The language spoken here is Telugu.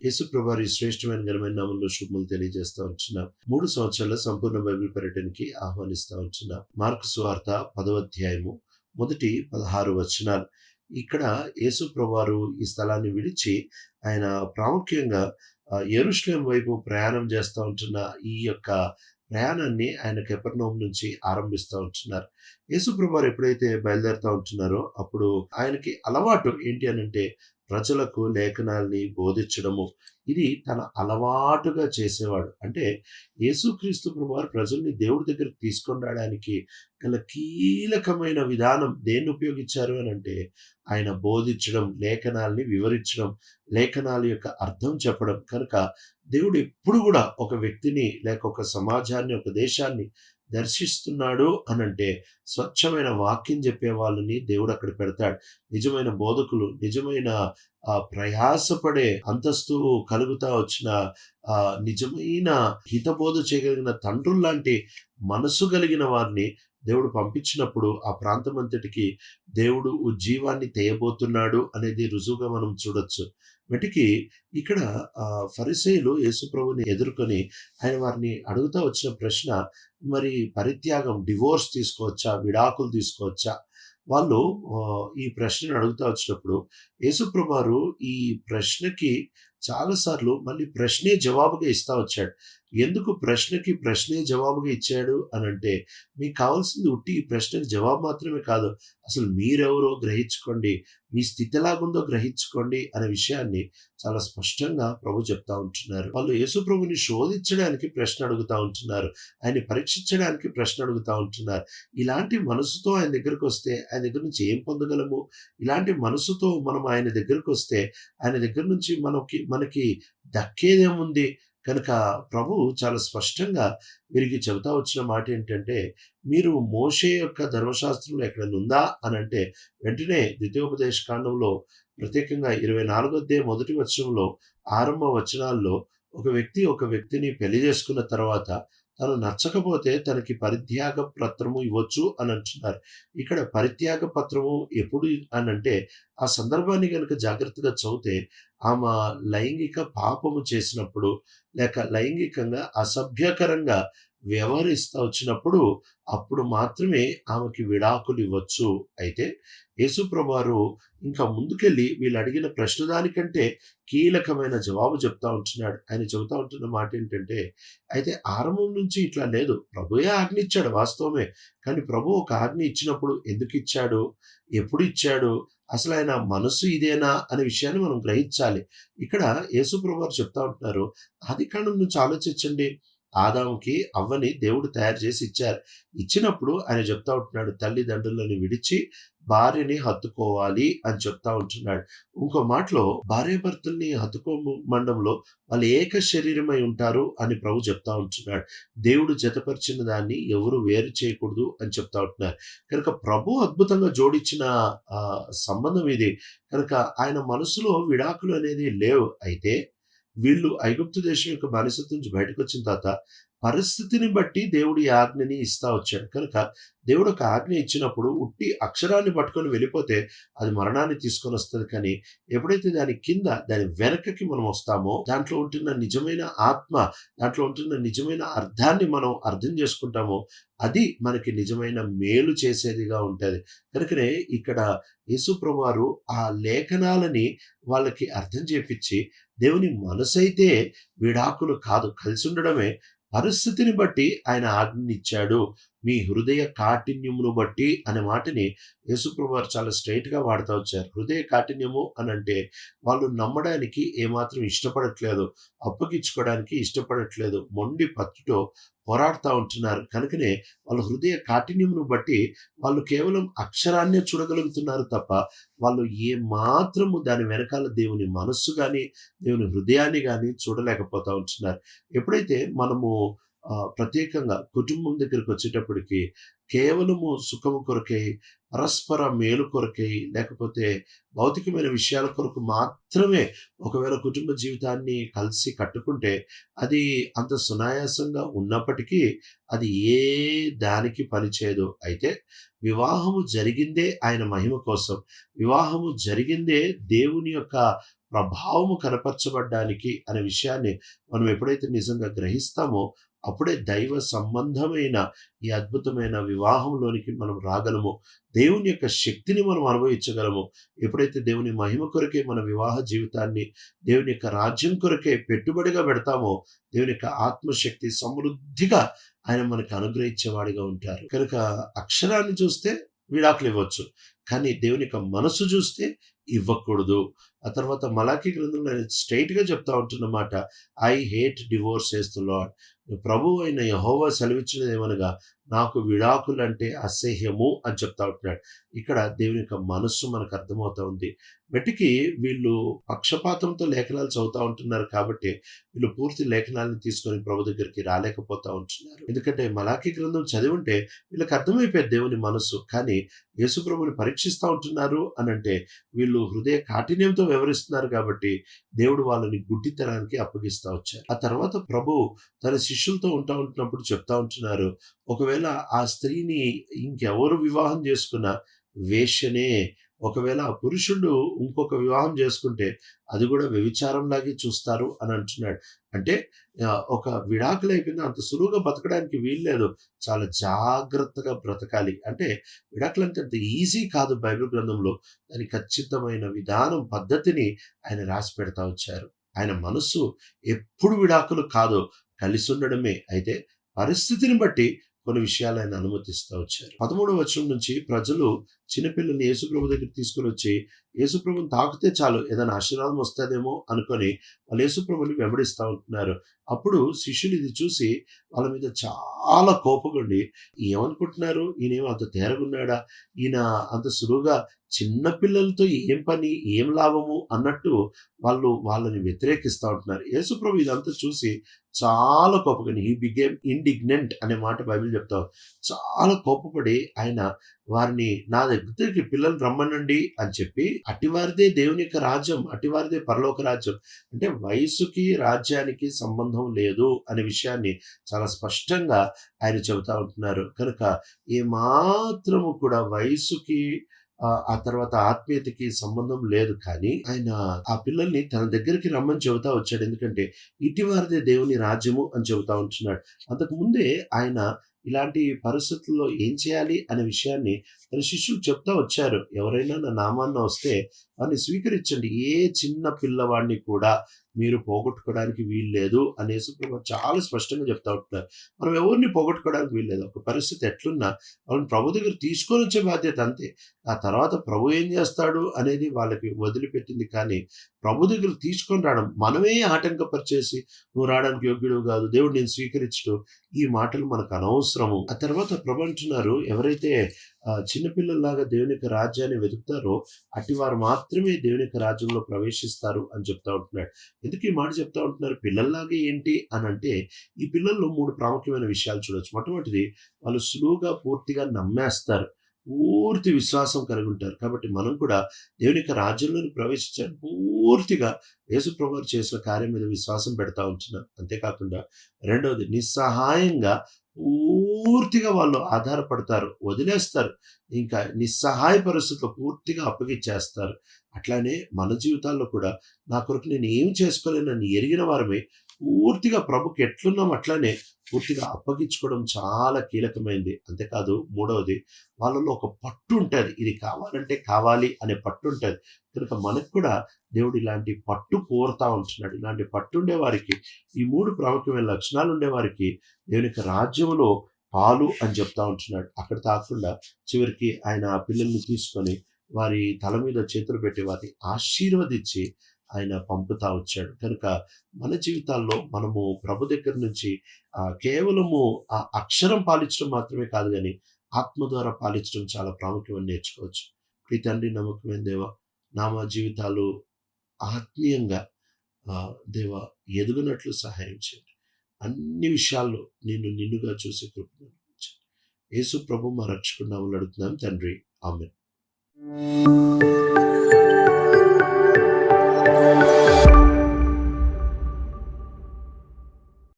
యేసుప్రభారి శ్రేష్టమైన ఘనమైన నామంలో శుభములు తెలియజేస్తా ఉంటున్నాం. మూడు సంవత్సరాల సంపూర్ణ బైబిల్ పర్యటనకి ఆహ్వానిస్తా ఉంటున్నాం. మార్కు సువార్త పదవ అధ్యాయము మొదటి పదహారు వచనాలు. ఇక్కడ యేసుప్రభారు ఈ స్థలాన్ని విడిచి ఆయన ప్రాముఖ్యంగా ఎరుశ్లేం వైపు ప్రయాణం చేస్తూ ఉంటున్న ఈ యొక్క ప్రయాణాన్ని ఆయన కెపర్నోం నుంచి ఆరంభిస్తూ ఉంటున్నారు. యేసుప్రభు ఎప్పుడైతే బయలుదేరుతూ ఉంటున్నారో అప్పుడు ఆయనకి అలవాటు ఏంటి అని అంటే ప్రజలకు లేఖనాల్ని బోధించడము. ఇది తన అలవాటుగా చేసేవాడు. అంటే యేసుక్రీస్తు ప్రభువారు ప్రజల్ని దేవుడి దగ్గరికి తీసుకొని రావడానికి గల కీలకమైన విధానం దేన్ని ఉపయోగించారు అని అంటే ఆయన బోధించడం లేఖనాల్ని వివరించడం లేఖనాల యొక్క అర్థం చెప్పడం. కనుక దేవుడు ఎప్పుడు కూడా ఒక వ్యక్తిని లేక ఒక సమాజాన్ని ఒక దేశాన్ని దర్శిస్తున్నాడు అనంటే స్వచ్ఛమైన వాక్యం చెప్పే వాళ్ళని దేవుడు అక్కడ పెడతాడు. నిజమైన బోధకులు నిజమైన ఆ ప్రయాసపడే అంతస్తు కలుగుతా వచ్చిన ఆ నిజమైన హితబోధ చేయగలిగిన తండ్రులు లాంటి మనసు కలిగిన వారిని దేవుడు పంపించినప్పుడు ఆ ప్రాంతం అంతటికి దేవుడు ఉజ్జీవాన్ని తేయబోతున్నాడు అనేది రుజువుగా మనం చూడొచ్చు. మటికి ఇక్కడ ఫరిసేయులు యేసుప్రభుని ఎదుర్కొని ఆయన వారిని అడుగుతా వచ్చిన ప్రశ్న మరి పరిత్యాగం డివోర్స్ తీసుకోవచ్చా? విడాకులు తీసుకోవచ్చా? వాళ్ళు ఈ ప్రశ్నను అడుగుతా వచ్చినప్పుడు యేసుప్రభారు ఈ ప్రశ్నకి చాలాసార్లు మళ్ళీ ప్రశ్నే జవాబుగా ఇస్తా వచ్చాడు. ఎందుకు ప్రశ్నకి ప్రశ్నే జవాబుగా ఇచ్చాడు అని అంటే మీకు కావాల్సింది ఉట్టి ఈ ప్రశ్నకి జవాబు మాత్రమే కాదు అసలు మీరెవరో గ్రహించుకోండి మీ స్థితి ఎలాగుందో గ్రహించుకోండి అనే విషయాన్ని చాలా స్పష్టంగా ప్రభు చెప్తా ఉంటున్నారు. వాళ్ళు యేసు ప్రభుని శోధించడానికి ప్రశ్న అడుగుతా ఉంటున్నారు ఆయన్ని పరీక్షించడానికి ప్రశ్న అడుగుతా ఉంటున్నారు. ఇలాంటి మనసుతో ఆయన దగ్గరకు వస్తే ఆయన దగ్గర నుంచి ఏం పొందగలము? ఇలాంటి మనసుతో మనం ఆయన దగ్గరకు వస్తే ఆయన దగ్గర నుంచి మనకి మనకి దక్కేదేముంది కనుక ప్రభు చాలా స్పష్టంగా వీరికి చెబుతా వచ్చిన మాట ఏంటంటే మీరు మోషే యొక్క ధర్మశాస్త్రంలో ఎక్కడైనా ఉందా? అని అంటే వెంటనే ద్వితీయోపదేశ కాండంలో ప్రత్యేకంగా ఇరవై నాలుగోదే మొదటి వచనంలో ఆరంభ వచనాల్లో ఒక వ్యక్తి ఒక వ్యక్తిని పెళ్ళి చేసుకున్న తర్వాత తను నచ్చకపోతే తనకి పరిత్యాగ పత్రము ఇవ్వచ్చు అని అంటున్నారు. ఇక్కడ పరిత్యాగ పత్రము ఎప్పుడు అని అంటే ఆ సందర్భాన్ని కనుక జాగ్రత్తగా చదివితే ఆమె లైంగిక పాపము చేసినప్పుడు లేక లైంగికంగా అసభ్యకరంగా వ్యవహరిస్తూ వచ్చినప్పుడు అప్పుడు మాత్రమే ఆమెకి విడాకులు ఇవ్వచ్చు. అయితే యేసుప్రభారు ఇంకా ముందుకెళ్ళి వీళ్ళు అడిగిన ప్రశ్న దానికంటే కీలకమైన జవాబు చెప్తా ఉంటున్నాడు. ఆయన చెబుతా ఉంటున్న మాట ఏంటంటే అయితే ఆరంభం నుంచి ఇట్లా లేదు. ప్రభుయే ఆజ్ఞ ఇచ్చాడు వాస్తవమే. కానీ ప్రభు ఒక ఆజ్ఞ ఇచ్చినప్పుడు ఎందుకు ఇచ్చాడు? ఎప్పుడు ఇచ్చాడు? అసలు ఆయన మనసు ఇదేనా? అనే విషయాన్ని మనం గ్రహించాలి. ఇక్కడ యేసుప్రభు వారు చెప్తా ఉంటున్నారు. ఆది కాండం నుంచి ఆలోచించండి. ఆదాంకి అవ్వని దేవుడు తయారు చేసి ఇచ్చారు. ఇచ్చినప్పుడు ఆయన చెప్తా ఉంటున్నాడు తల్లిదండ్రులను విడిచి భార్యని హత్తుకోవాలి అని చెప్తా ఉంటున్నాడు. ఇంకో మాటలో భార్యాభర్తల్ని హత్తుకో మండంలో వాళ్ళు ఏక శరీరమై ఉంటారు అని ప్రభు చెప్తా ఉంటున్నాడు. దేవుడు జతపరిచిన దాన్ని ఎవరు వేరు చేయకూడదు అని చెప్తా ఉంటున్నారు. కనుక ప్రభు అద్భుతంగా జోడించిన సంబంధం ఇది. కనుక ఆయన మనసులో విడాకులు అనేది లేవు. అయితే వీళ్ళు ఐగుప్తు దేశం యొక్క బానిసత్వం నుంచి బయటకు వచ్చిన తర్వాత పరిస్థితిని బట్టి దేవుడి ఆజ్ఞని ఇస్తా వచ్చాడు. కనుక దేవుడు ఒక ఆజ్ఞ ఇచ్చినప్పుడు ఉట్టి అక్షరాన్ని పట్టుకొని వెళ్ళిపోతే అది మరణాన్ని తీసుకొని వస్తుంది. కానీ ఎప్పుడైతే దాని కింద దాని వెనకకి మనం వస్తామో దాంట్లో ఉంటున్న నిజమైన ఆత్మ దాంట్లో ఉంటున్న నిజమైన అర్థాన్ని మనం అర్థం చేసుకుంటామో అది మనకి నిజమైన మేలు చేసేదిగా ఉంటుంది. కనుకనే ఇక్కడ యేసుప్రభు వారు ఆ లేఖనాలని వాళ్ళకి అర్థం చేపించి దేవుని మనసైతే విడాకులు కాదు కలిసి ఉండడమే పరిస్థితిని బట్టి ఆయన ఆజ్ఞనిచ్చాడు. మీ హృదయ కాఠిన్యమును బట్టి అనే మాటని యేసుప్రభు చాలా స్ట్రైట్గా వాడుతూ వచ్చారు. హృదయ కాఠిన్యము అని అంటే వాళ్ళు నమ్మడానికి ఏమాత్రం ఇష్టపడట్లేదు అప్పగించుకోవడానికి ఇష్టపడట్లేదు మొండి పట్టుతో పోరాడుతూ ఉంటున్నారు. కనుకనే వాళ్ళ హృదయ కాఠిన్యమును బట్టి వాళ్ళు కేవలం అక్షరాన్నే చూడగలుగుతున్నారు తప్ప వాళ్ళు ఏ మాత్రము దాని వెనకాల దేవుని మనస్సు కానీ దేవుని హృదయాన్ని కానీ చూడలేకపోతూ ఉంటున్నారు. ఎప్పుడైతే మనము ప్రత్యేకంగా కుటుంబం దగ్గరికి వచ్చేటప్పటికి కేవలము సుఖము కొరకై పరస్పర మేలు కొరకై లేకపోతే భౌతికమైన విషయాల కొరకు మాత్రమే ఒకవేళ కుటుంబ జీవితాన్ని కలిసి కట్టుకుంటే అది అంత సునాయాసంగా ఉన్నప్పటికీ అది ఏ దానికి పనిచేయదు అయితే వివాహము జరిగిందే ఆయన మహిమ కోసం. వివాహము జరిగిందే దేవుని యొక్క ప్రభావము కనపరచబడ్డానికి అనే విషయాన్ని మనం ఎప్పుడైతే నిజంగా గ్రహిస్తామో అప్పుడే దైవ సంబంధమైన ఈ అద్భుతమైన వివాహంలోనికి మనం రాగలము. దేవుని యొక్క శక్తిని మనం అనుభవించగలము. ఎప్పుడైతే దేవుని మహిమ కొరకే మన వివాహ జీవితాన్ని దేవుని యొక్క రాజ్యం కొరకే పెట్టుబడిగా పెడతామో దేవుని యొక్క ఆత్మశక్తి సమృద్ధిగా ఆయన మనకు అనుగ్రహించేవాడిగా ఉంటారు. కనుక అక్షరాన్ని చూస్తే విడాకులు ఇవ్వచ్చు. కానీ దేవుని యొక్క మనసు చూస్తే ఇవ్వకూడదు. ఆ తర్వాత మలాఖీ గ్రంథంలో స్ట్రైట్గా చెప్తా ఉంటున్నమాట ఐ హేట్ డివోర్స్ చేస్తు లాడ్ ప్రభు అయిన యహోవా సెలవిచ్చినది నాకు విడాకులంటే అసహ్యము అని చెప్తా ఉంటున్నాడు. ఇక్కడ దేవుని యొక్క మనస్సు మనకు అర్థమవుతా ఉంది. వెటికి వీళ్ళు పక్షపాతంతో లేఖనాలు చదువుతూ ఉంటున్నారు కాబట్టి వీళ్ళు పూర్తి లేఖనాలను తీసుకొని ప్రభు దగ్గరికి రాలేకపోతా ఉంటున్నారు. ఎందుకంటే మలాఖీ గ్రంథం చదివి ఉంటే వీళ్ళకి అర్థమైపోయేది దేవుని మనస్సు. కానీ యేసుప్రభుని పరీక్షిస్తూ ఉంటున్నారు అని అంటే వీళ్ళు హృదయ కాఠిన్యంతో వివరిస్తున్నారు కాబట్టి దేవుడు వాళ్ళని గుడ్డితనానికి అప్పగిస్తూ వచ్చారు. ఆ తర్వాత ప్రభు తన శిష్యులతో ఉంటా ఉంటున్నప్పుడు చెప్తా ఉంటున్నారు ఒకవేళ ఆ స్త్రీని ఇంకెవరు వివాహం చేసుకున్న వేష్యనే. ఒకవేళ ఆ పురుషుడు ఇంకొక వివాహం చేసుకుంటే అది కూడా వ్యభిచారంలాగే చూస్తారు అని అంటున్నాడు. అంటే ఒక విడాకులు అయిపోయింది అంత సులువుగా బతకడానికి వీల్లేదు చాలా జాగ్రత్తగా బ్రతకాలి. అంటే విడాకులు అంటే అంత ఈజీ కాదు బైబిల్ గ్రంథంలో. దాని ఖచ్చితమైన విధానం పద్ధతిని ఆయన రాసి పెడతా వచ్చారు. ఆయన మనస్సు ఎప్పుడు విడాకులు కాదు. కలిసి ఉండడమే. అయితే పరిస్థితిని బట్టి కొన్ని విషయాలు ఆయన అనుమతిస్తూ వచ్చారు. పదమూడవ వచనం నుంచి ప్రజలు చిన్నపిల్లల్ని యేసుప్రభు దగ్గర తీసుకుని వచ్చి యేసుప్రభుని తాకితే చాలు ఏదైనా ఆశీర్వాదం వస్తుందేమో అనుకొని వాళ్ళు యేసుప్రభుని వెంబడిస్తూ ఉంటున్నారు. అప్పుడు శిష్యులు ఇది చూసి వాళ్ళ మీద చాలా కోపగుండి ఏమనుకుంటున్నారు ఈయనేమో అంత తేరగున్నాడా? ఈయన అంత సులువుగా చిన్న పిల్లలతో ఏం పని ఏం లాభము అన్నట్టు వాళ్ళు వాళ్ళని వ్యతిరేకిస్తూ ఉంటున్నారు. యేసుప్రభు ఇదంతా చూసి చాలా కోపగని ఈ బిగేమ్ ఇండిగ్నెంట్ అనే మాట బైబిల్ చెప్తాం చాలా కోపపడి ఆయన వారిని నా ఇద్దరికి పిల్లలు రమ్మనండి అని చెప్పి అటివారిదే దేవుని యొక్క రాజ్యం అటివారిదే పరలోక రాజ్యం. అంటే వయసుకి రాజ్యానికి సంబంధం లేదు అనే విషయాన్ని చాలా స్పష్టంగా ఆయన చెబుతా ఉంటున్నారు. కనుక ఏ మాత్రము కూడా వయసుకి ఆ తర్వాత ఆత్మీయతకి సంబంధం లేదు కానీ ఆయన ఆ పిల్లల్ని తన దగ్గరికి రమ్మని చెబుతా వచ్చాడు. ఎందుకంటే ఇటీవారిదే దేవుని రాజ్యము అని చెబుతా ఉంటున్నాడు. అంతకు ముందే ఆయన ఇలాంటి పరిస్థితుల్లో ఏం చేయాలి అనే విషయాన్ని శిష్యులు చెప్తా వచ్చారు ఎవరైనా నా నామాన్న వస్తే వారిని స్వీకరించండి. ఏ చిన్న పిల్లవాడిని కూడా మీరు పోగొట్టుకోవడానికి వీల్లేదు అనేసి చాలా స్పష్టంగా చెప్తా ఉంటున్నారు. మనం ఎవరిని పోగొట్టుకోవడానికి వీల్లేదు ఒక పరిస్థితి ఎట్లున్నా వాళ్ళని ప్రభు దగ్గర తీసుకొని వచ్చే బాధ్యత అంతే. ఆ తర్వాత ప్రభు ఏం చేస్తాడు అనేది వాళ్ళకి వదిలిపెట్టింది కానీ ప్రభు దగ్గర తీసుకొని రావడం మనమే ఆటంకపరిచేసి నువ్వు రావడానికి యోగ్యుడు కాదు దేవుడు నేను స్వీకరించడు ఈ మాటలు మనకు అనవసరము. ఆ తర్వాత ప్రభు అంటున్నారు ఎవరైతే చిన్నపిల్లల్లాగా దేవుని యొక్క రాజ్యాన్ని వెతుకుతారో అట్టి వారు మాత్రమే దేవుని యొక్క రాజ్యంలో ప్రవేశిస్తారు అని చెప్తా ఉంటున్నాడు. ఎందుకు ఈ మాట చెప్తా ఉంటున్నారు? పిల్లల్లాగా ఏంటి అని అంటే ఈ పిల్లల్లో మూడు ప్రాముఖ్యమైన విషయాలు చూడొచ్చు. మొట్టమొదటిది వాళ్ళు సులువుగా పూర్తిగా నమ్మేస్తారు. పూర్తి విశ్వాసం కలిగి ఉంటారు. కాబట్టి మనం కూడా దేవుని యొక్క రాజ్యంలోని ప్రవేశించాలి. పూర్తిగా యేసుప్రభు చేసిన కార్యం మీద విశ్వాసం పెడతా ఉంటున్నాం. అంతేకాకుండా రెండవది నిస్సహాయంగా పూర్తిగా వాళ్ళు ఆధారపడతారు వదిలేస్తారు. ఇంకా నిస్సహాయ పరిస్థితుల్లో పూర్తిగా అప్పగిచ్చేస్తారు అట్లానే మన జీవితాల్లో కూడా నా కొరకు నేను ఏం చేసుకోలేనని ఎరిగిన వారమే పూర్తిగా ప్రభుకి ఎట్లున్నాం అట్లానే పూర్తిగా అప్పగించుకోవడం చాలా కీలకమైంది. అంతేకాదు మూడవది వాళ్ళలో ఒక పట్టు ఉంటుంది. ఇది కావాలంటే కావాలి అనే పట్టు ఉంటుంది. కనుక మనకు కూడా దేవుడు ఇలాంటి పట్టు కోరుతా ఉంటున్నాడు. ఇలాంటి పట్టు ఉండేవారికి ఈ మూడు ప్రాముఖ్యమైన లక్షణాలు ఉండే వారికి దేవుని యొక్క రాజ్యంలో పాలు అని చెప్తా ఉంటున్నాడు. అక్కడ తాకుండా చివరికి ఆయన పిల్లల్ని తీసుకొని వారి తల మీద చేతులు పెట్టి వారిని ఆశీర్వదించి ఆయన పంపుతా వచ్చాడు. కనుక మన జీవితాల్లో మనము ప్రభు దగ్గర నుంచి కేవలము ఆ అక్షరం పాలించడం మాత్రమే కాదు కానీ ఆత్మ ద్వారా పాలించడం చాలా ప్రాముఖ్యమని నేర్చుకోవచ్చు. ప్రీ తండ్రి నమ్మకమైన దేవ నా మా జీవితాలు ఆత్మీయంగా దేవ ఎదుగునట్లు సహాయం చేయండి. అన్ని విషయాల్లో నేను నిన్నుగా చూసే కృపను యేసు ప్రభు మా రక్షకుడు నామములో అడుగుతున్నాం. తండ్రి ఆమె